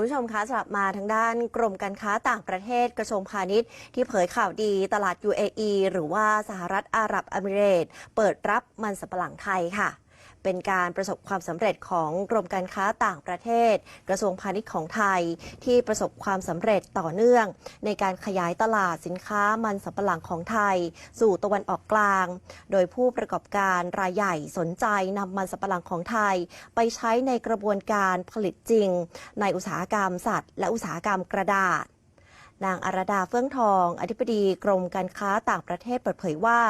คุณผู้ชมคะสลับมาทางด้านกรมการค้าต่างประเทศกระทรวงพาณิชย์ ที่เผยข่าวดีตลาด UAE หรือว่าสหรัฐอาหรับอเมิเรตเปิดรับมันสำปะหลังไทยค่ะ เป็นการประสบความสำเร็จของกรมการค้าต่างประเทศ กระทรวงพาณิชย์ของไทย ที่ประสบความสำเร็จต่อเนื่อง ในการขยายตลาดสินค้ามันสำปะหลังของไทย สู่ตะวันออกกลาง โดยผู้ประกอบการรายใหญ่สนใจนำมันสำปะหลังของไทย ไปใช้ในกระบวนการผลิตจริง ในอุตสาหกรรมสัตว์ และอุตสาหกรรมกระดาษ นางอารดาเฟื่องทอง อธิบดีกรมการค้าต่างประเทศเปิดเผยว่า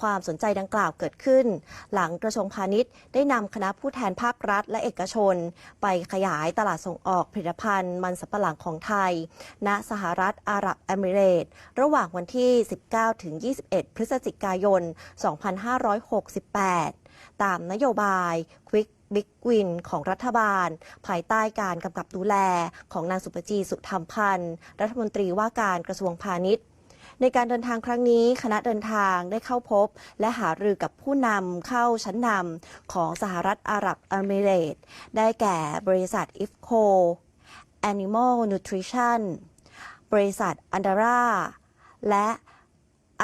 ความสนใจดังกล่าวเกิดขึ้น หลังกระทรวงพาณิชย์ได้นำคณะผู้แทนภาครัฐและเอกชน ไปขยายตลาดส่งออกผลิตภัณฑ์ มันสำปะหลังของไทย ณสหรัฐอาหรับเอมิเรตส์ระหว่างวันที่ 19-21 พฤศจิกายน 2568 ตามนโยบาย Quick Big Win ของรัฐบาล ภายใต้การกำกับดูแลของนางสุปจีสุธรรมพันธ์ รัฐมนตรีว่าการกระทรวงพาณิชย์ในการเดินทางครั้งนี้คณะเดินทางได้เข้าพบ และหารือกับผู้นำเข้าชั้นนำของสหรัฐอาหรับเอมิเรตส์ได้แก่บริษัท IFCO Animal Nutrition บริษัทอันดาร่าและ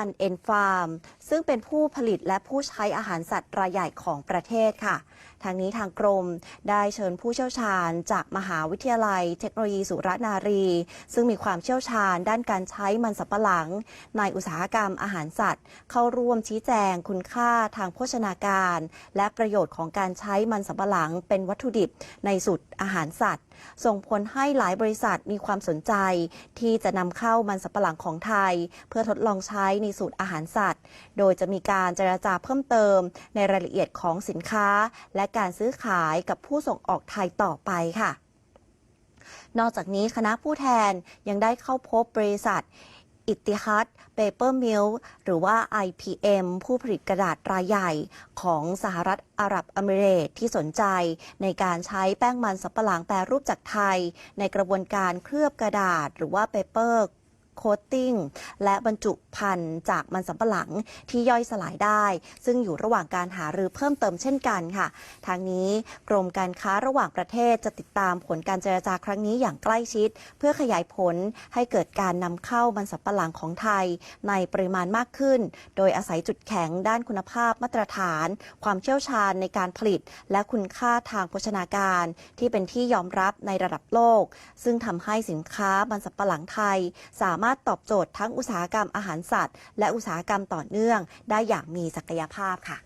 อันเอ็นฟาร์ม ซึ่งเป็นผู้ผลิตและผู้ใช้อาหารสัตว์รายใหญ่ของประเทศค่ะ ทางนี้ทางกรมได้เชิญผู้เชี่ยวชาญ จากมหาวิทยาลัย เทคโนโลยีสุรนารี ซึ่งมีความเชี่ยวชาญด้านการใช้มันสำปะหลัง ในอุตสาหกรรมอาหารสัตว์ เข้าร่วมชี้แจงคุณค่าทางโภชนาการ และประโยชน์ของการใช้มันสำปะหลังเป็นวัตถุดิบในสูตรอาหารสัตว์ ส่งผลให้หลายบริษัทมีความสนใจ ที่จะนำเข้ามันสำปะหลังของไทย เพื่อทดลองใช้ในสูตรอาหารสัตว์ โดยจะมีการเจราจาเพิ่มเติม ในรายละเอียดของสินค้า และการซื้อขายกับผู้ส่งออกไทยต่อไปค่ะ นอกจากนี้คณะผู้แทนยังได้เข้าพบบริษัท อิติฮัดเปเปอร์มิลหรือว่า IPM ผู้ผลิตกระดาษรายใหญ่ของสหรัฐอาหรับเมิเรตส์ที่สนใจ ในการใช้แป้งมันสำปะหลังแปรรูปจากไทย ในกระบวนการเคลือบกระดาษ หรือว่าเปเปอร์ โคตติ้ง และบรรจุพันธุ์จากมันสำปะหลังที่ย่อยสลายได้ ซึ่งอยู่ระหว่างการหารือเพิ่มเติมเช่นกันค่ะ ทางนี้กรมการค้าระหว่างประเทศจะติดตามผลการเจรจาครั้งนี้อย่างใกล้ชิด เพื่อขยายผลให้เกิดการนำเข้ามันสำปะหลังของไทย ในปริมาณมากขึ้น โดยอาศัยจุดแข็งด้านคุณภาพมาตรฐาน ความเชี่ยวชาญในการผลิต และคุณค่าทางโภชนาการ ที่เป็นที่ยอมรับในระดับโลก ซึ่งทำให้สินค้ามันสำปะหลังไทยสามารถารถตอบโจทย์ทั้งอุตสาหกรรมอาหารสัตว์ และอุตสาหกรรมต่อเนื่อง ได้อย่างมีศักยภาพค่ะ